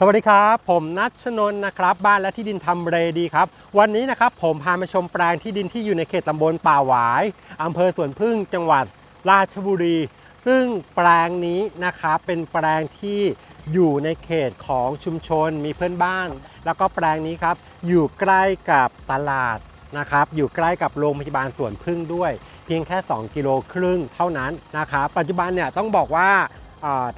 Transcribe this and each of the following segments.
สวัสดีครับ ผมนัชนนท์นะครับ บ้านและที่ดินทำเรดีครับ วันนี้นะครับผมพามาชมแปลงที่ดินที่อยู่ในเขตตำบลป่าหวายอำเภอสวนพึ่งจังหวัดราชบุรี ซึ่งแปลงนี้นะครับเป็นแปลงที่อยู่ในเขตของชุมชนมีเพื่อนบ้าน แล้วก็แปลงนี้ครับ อยู่ใกล้กับตลาดนะครับอยู่ใกล้กับโรงพยาบาลสวนพึ่งด้วย เพียงแค่ 2 กิโลครึ่งเท่านั้นนะครับปัจจุบันเนี่ยต้องบอกว่า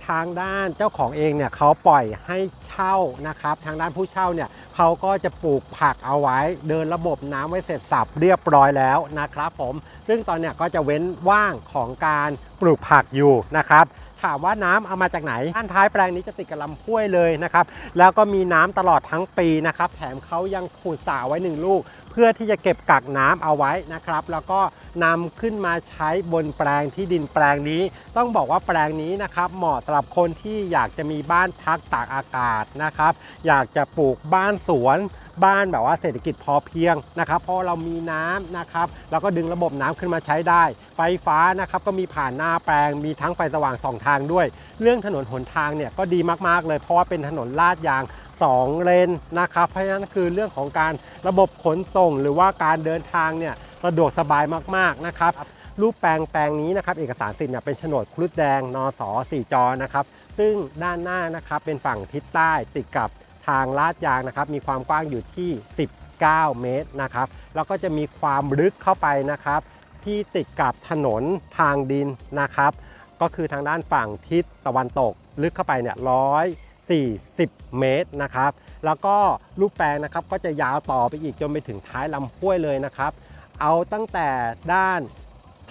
ทางด้านเจ้าของเองเนี่ยเขาปล่อยให้เช่านะครับ ทางด้านผู้เช่าเนี่ยเขาก็จะปลูกผักเอาไว้ เดินระบบน้ำไว้เสร็จสับเรียบร้อยแล้วนะครับผมซึ่งตอนเนี้ยก็จะเว้นว่างของการปลูกผักอยู่นะครับถามว่าน้ำเอามาจากไหนด้านท้ายแปลงนี้จะติดกับลำห้วยเลยนะครับ แล้วก็มีน้ำตลอดทั้งปีนะครับ แถมเขายังขุดสระไว้หนึ่งลูก พื่อที่จะเก็บกักน้ำเอาไว้นะครับ แล้วก็นำขึ้นมาใช้บนแปลงที่ดินแปลงนี้ ต้องบอกว่าแปลงนี้นะครับเหมาะสำหรับคนที่อยากจะมีบ้านพักตากอากาศนะครับ อยากจะปลูกบ้านสวน บ้านแบบว่าเศรษฐกิจพอเพียงนะครับเพราะเรามีน้ำนะครับแล้วก็ดึงระบบน้ำขึ้นมาใช้ได้ ไฟฟ้านะครับก็มีผ่านหน้าแปลง มีทั้งไฟสว่างสองทางด้วย เรื่องถนนหนทางเนี่ยก็ดีมากๆเลยเพราะว่าเป็นถนนลาดยาง 2 เลนนะครับเพราะฉะนั้นคือเรื่องของการระบบขนส่ง หรือว่าการเดินทางเนี่ยสะดวกสบายมากๆนะครับรูปแปลงแปลงนี้นะครับเอกสารสิทธิ์เนี่ยเป็นโฉนดครุฑแดงนส4จอนะครับซึ่งด้านหน้านะครับเป็นฝั่งทิศใต้ติดกับ ทางลาดยางนะครับ มีความกว้างอยู่ที่ 19 เมตรนะครับ แล้วก็จะมีความลึกเข้าไปนะครับ ที่ติดกับถนนทางดินนะครับ ก็คือทางด้านฝั่งทิศตะวันตก ลึกเข้าไปเนี่ย140 เมตรนะครับ แล้วก็รูปแปลงนะครับก็จะยาวต่อไปอีกจนไปถึงท้ายลำห้วยเลยนะครับ เอาตั้งแต่ด้าน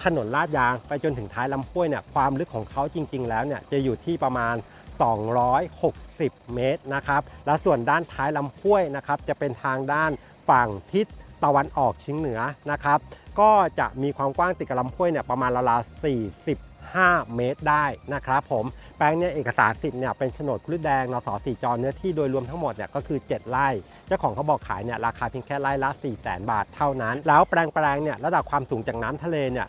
ถนนลาดยางไปจนถึงท้ายลำห้วยเนี่ยความลึกของเขาจริง ๆ แล้วเนี่ยจะอยู่ที่ประมาณ 260 เมตรนะครับ แล้วส่วนด้านท้ายลำห้วยนะครับจะเป็นทางด้านฝั่งทิศตะวันออกเฉียงเหนือนะครับ ก็จะมีความกว้างติดกับลำห้วยเนี่ยประมาณราวๆ45เมตรได้นะครับผมแปลงเนี่ยเอกสารสิทธิ์เนี่ยเป็นโฉนดคลื่แดงนสสี่จอเนื้อที่โดยรวมทั้งหมดเนี่ยก็คือ 7 ไร่ เจ้าของเขาบอกขายเนี่ยราคาเพียงแค่ไร่ละ 4 0 0 0 0 0บาทเท่านั้น แล้วแปลงแปลงเนี่ยระดับความสูงจากน้ำทะเลเนี่ย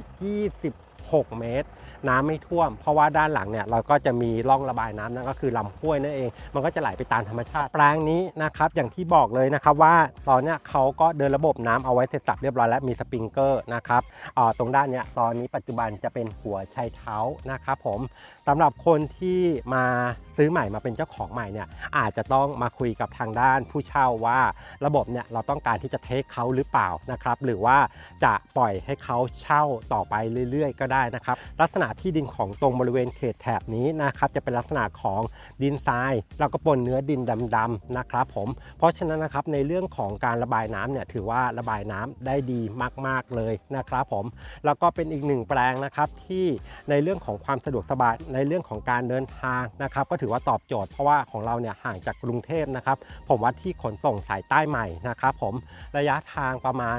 120 6 เมตร น้ำไม่ท่วม เพราะว่าด้านหลังเนี่ยเราก็จะมีร่องระบายน้ำนั่นก็คือลำห้วยนั่นเอง มันก็จะไหลไปตามธรรมชาติ แปลงนี้นะครับอย่างที่บอกเลยนะครับว่าตอนเนี้ยเขาก็เดินระบบน้ำเอาไว้เสร็จสับเรียบร้อยแล้วมีสปริงเกอร์นะครับอ่าตรงด้านเนี้ยตอนนี้ปัจจุบันจะเป็นหัวชายเท้านะครับผมสำหรับคนที่มา ซื้อใหม่มาเป็นเจ้าของใหม่เนี่ยอาจจะต้องมาคุยกับทางด้านผู้เช่าว่า ระบบเนี่ยเราต้องการที่จะเทคเขาหรือเปล่านะครับ หรือว่าจะปล่อยให้เขาเช่าต่อไปเรื่อยๆ ก็ได้นะครับ ลักษณะที่ดินของตรงบริเวณเขตแถบนี้นะครับจะเป็นลักษณะของดินทรายแล้วก็ปนเนื้อดินดำๆนะครับผมเพราะฉะนั้นนะครับในเรื่องของการระบายน้ำเนี่ยถือว่าระบายน้ำได้ดีมาก ๆเลยนะครับผมแล้วก็เป็นอีกหนึ่งแปลงนะครับที่ในเรื่องของความสะดวกสบายในเรื่องของการเดินทางนะครับ ก็ถือว่าตอบโจทย์เพราะว่าของเราเนี่ยห่างจากกรุงเทพนะครับ ผมวัดที่ขนส่งสายใต้ใหม่นะครับผมระยะทางประมาณ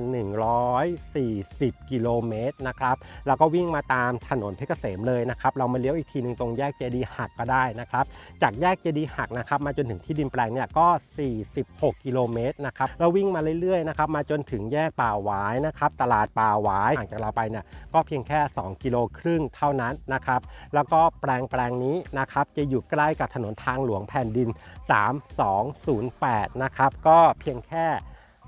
140 กิโลเมตรนะครับแล้วก็วิ่งมาตามถนนเพชรเกษมเลยนะครับเรามาเลี้ยวอีกทีหนึ่งตรงแยกเจดีหักก็ได้นะครับจากแยกเจดีหักนะครับมาจนถึงที่ดินแปลงเนี่ยก็ 46 กิโลเมตรนะครับเราวิ่งมาเรื่อยๆนะครับมาจนถึงแยกป่าหวายนะครับตลาดป่าหวายห่างจากเราไปเนี่ยก็เพียงแค่ 2 กิโลครึ่งเท่านั้นนะครับแล้วก็แปลงแปลงนี้นะครับจะอยู่ใกล้กับถนนทางหลวงแผ่นดิน 3208 นะครับ ก็เพียงแค่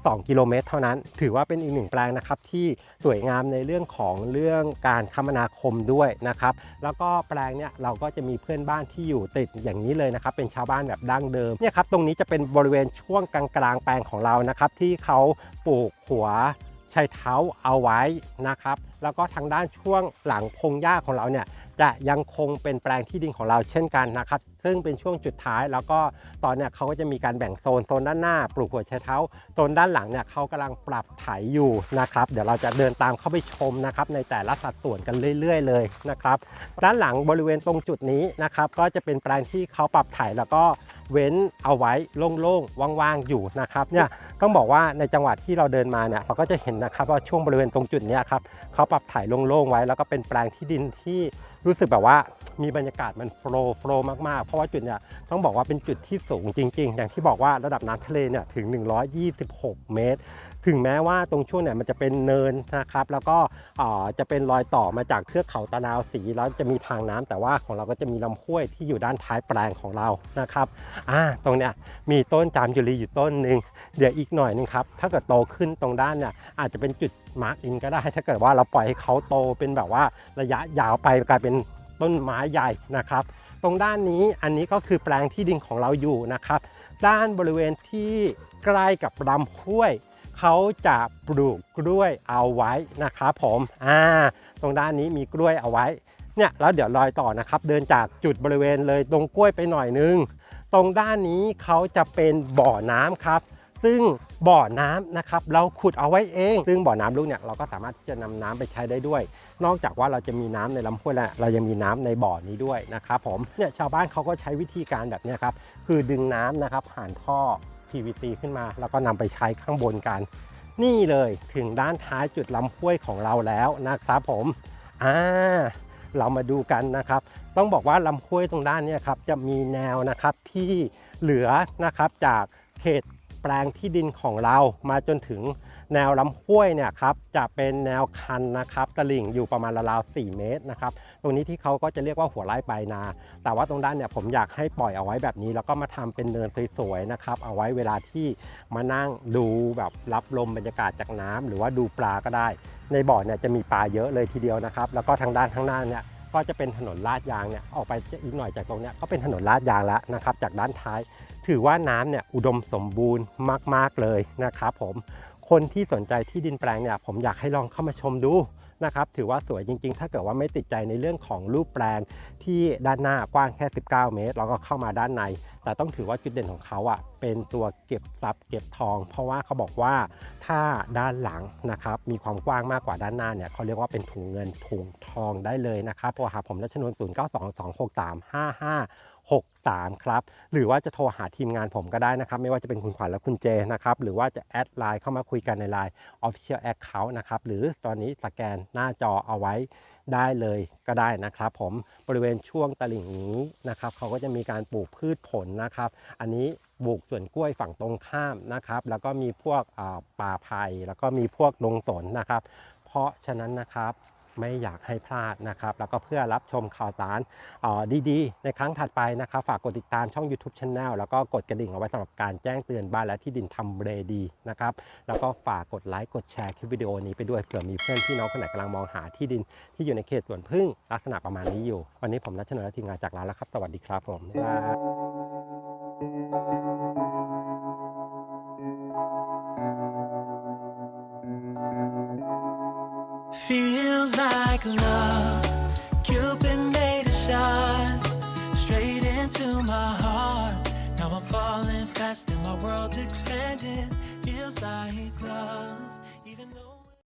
2 กิโลเมตร เท่านั้น ถือว่าเป็นอีกหนึ่งแปลงนะครับที่สวยงามในเรื่องของเรื่องการคมนาคมด้วยนะครับ แล้วก็แปลงเนี่ยเราก็จะมีเพื่อนบ้านที่อยู่ติดอย่างนี้เลยนะครับ เป็นชาวบ้านแบบดั้งเดิมเนี่ยครับตรงนี้จะเป็นบริเวณช่วงกลางๆแปลงของเรานะครับ ที่เขาปลูกหัวชายเท้าเอาไว้นะครับ แล้วก็ทางด้านช่วงหลังพงหญ้าของเราเนี่ย จะยังคงเป็นแปลงที่ดินของเราเช่นกันนะครับ ซึ่งเป็นช่วงจุดท้าย แล้วก็ตอนเนี้ยเขาก็จะมีการแบ่งโซนโซนด้านหน้า ปลูกหัวไชเท้าโซนด้านหลังเนี่ยเขากำลังปรับไถอยู่นะครับ เดี๋ยวเราจะเดินตามเข้าไปชมนะครับในแต่ละสัดส่วนกันเรื่อย ๆ เลยนะครับด้านหลังบริเวณตรงจุดนี้นะครับก็จะเป็นแปลงที่เขาปรับไถแล้วก็เว้นเอาไว้โล่งๆว่างๆอยู่นะครับเนี่ย ต้องบอกว่าในจังหวะที่เราเดินมาเนี่ยเราก็จะเห็นนะครับว่าช่วงบริเวณตรงจุดนี้ครับเขาปรับถ่ายโล่งๆไว้ แล้วก็เป็นแปลงที่ดินที่รู้สึกแบบว่ามีบรรยากาศมันโฟล์โฟล์มากๆ เพราะว่าจุดเนี่ยต้องบอกว่าเป็นจุดที่สูงจริง ๆ อย่างที่บอกว่าระดับน้ำทะเลเนี่ยถึง 126 เมตร ถึงแม้ว่าตรงช่วงเนี่ยมันจะเป็นเนินนะครับ แล้วก็จะเป็นรอยต่อมาจากเทือกเขาตะนาวสีแล้วจะมีทางน้ำแต่ว่าของเราก็จะมีลำห้วยที่อยู่ด้านท้ายแปลงของเรานะครับอ่าตรงเนี้ยมีต้นจามจุรีอยู่ต้นหนึ่งเดี๋ยวอีกหน่อยนึงครับถ้าเกิดโตขึ้นตรงด้านเนี่ยอาจจะเป็นจุดมาร์กอินก็ได้ ถ้าเกิดว่าเราปล่อยให้เขาโตเป็นแบบว่าระยะยาวไปกลายเป็นต้นไม้ใหญ่นะครับ ตรงด้านนี้อันนี้ก็คือแปลงที่ดินของเราอยู่นะครับ ด้านบริเวณที่ใกล้กับลำห้วย เขาจะปลูกกล้วยเอาไว้นะครับผมอ่าตรงด้านนี้มีกล้วยเอาไว้เนี่ยแล้วเดี๋ยวลอยต่อนะครับ เดินจากจุดบริเวณเลยตรงกล้วยไปหน่อยนึง ตรงด้านนี้เขาจะเป็นบ่อน้ำครับ ซึ่งบ่อน้ำนะครับเราขุดเอาไว้เอง ซึ่งบ่อน้ำลูกเนี่ยเราก็สามารถที่จะนำน้ำไปใช้ได้ด้วย นอกจากว่าเราจะมีน้ำในลำห้วยแล้วเรายังมีน้ำในบ่อนี้ด้วยนะครับผมเนี่ยชาวบ้านเขาก็ใช้วิธีการแบบนี้ครับคือดึงน้ำนะครับผ่านท่อ PVC ขึ้นมา แล้วก็นำไปใช้ข้างบนกัน นี่เลยถึงด้านท้ายจุดลำห้วยของเราแล้วนะครับผมอ่าเรามาดูกันนะครับ ต้องบอกว่าลำห้วยตรงด้านนี้ครับจะมีแนวนะครับที่เหลือนะครับจากเขตแปลงที่ดินของเรามาจนถึง แนวลำห้วยเนี่ยครับจะเป็นแนวคันนะครับตลิ่งอยู่ประมาณราวๆ4เมตรนะครับตรงนี้ที่เขาก็จะเรียกว่าหัวไร่ปลายนา แต่ว่าตรงด้านเนี่ยผมอยากให้ปล่อยเอาไว้แบบนี้ แล้วก็มาทำเป็นเนินสวยๆนะครับเอาไว้เวลาที่มานั่งดูแบบรับลมบรรยากาศจากน้ำหรือว่าดูปลาก็ได้ ในบ่อเนี่ยจะมีปลาเยอะเลยทีเดียวนะครับแล้วก็ทางด้านข้างหน้าเนี่ยก็จะเป็นถนนลาดยางเนี่ยออกไปอีกหน่อยจากตรงเนี้ยก็เป็นถนนลาดยางแล้วนะครับ จากด้านท้าย ถือว่าน้ำเนี่ยอุดมสมบูรณ์มาก ๆเลยนะครับผม คนที่สนใจที่ดินแปลงเนี่ยผมอยากให้ลองเข้ามาชมดูนะครับถือว่าสวยจริงๆ ถ้าเกิดว่าไม่ติดใจในเรื่องของรูปแปลงที่ด้านหน้ากว้างแค่ 19 เมตร แล้วก็เข้ามาด้านใน แต่ต้องถือว่าจุดเด่นของเขาอะเป็นตัวเก็บทรัพย์เก็บทอง เพราะว่าเขาบอกว่าถ้าด้านหลังนะครับมีความกว้างมากกว่าด้านหน้าเนี่ยเขาเรียกว่าเป็นถุงเงินถุงทองได้เลยนะครับโทรหาผมรัชนนท์0 9 2 2 6 3 5 5 63 ครับ หรือว่าจะโทรหาทีมงานผมก็ได้นะครับ ไม่ว่าจะเป็นคุณขวัญและคุณเจนะครับ หรือว่าจะแอดไลน์เข้ามาคุยกันในไลน์ Official Account นะครับ หรือตอนนี้สแกนหน้าจอเอาไว้ได้เลยก็ได้นะครับ ผมบริเวณช่วงตลิ่งนี้นะครับเขาก็จะมีการปลูกพืชผลนะครับ อันนี้ปลูกสวนกล้วยฝั่งตรงข้ามนะครับ แล้วก็มีพวกป่าไผ่แล้วก็มีพวกลงสนนะครับ เพราะฉะนั้นนะครับ ไม่อยากให้พลาดนะครับ แล้วก็เพื่อรับชมข่าวสารออดีๆ ในครั้งถัดไปนะครับ ฝากกดติดตามช่อง YouTube Channel แล้วก็กดกระดิ่งเอาไว้สำหรับการแจ้งเตือนบ้านและที่ดินทำเรดีนะครับ แล้วก็ฝากกดไลค์กดแชร์คลิปวิดีโอนี้ไปด้วยเผื่อมีเพื่อนพี่น้องคนไหนกำลังมองหาที่ดินที่อยู่ในเขตสวนพึ่งลักษณะประมาณนี้อยู่ วันนี้ผมรัชนนท์และทีมงานจากร้านแล้วครับ สวัสดีครับผมบ๊า Feels like love. Cupid made a shot straight into my heart. Now I'm falling fast and my world's expanding. Feels like love.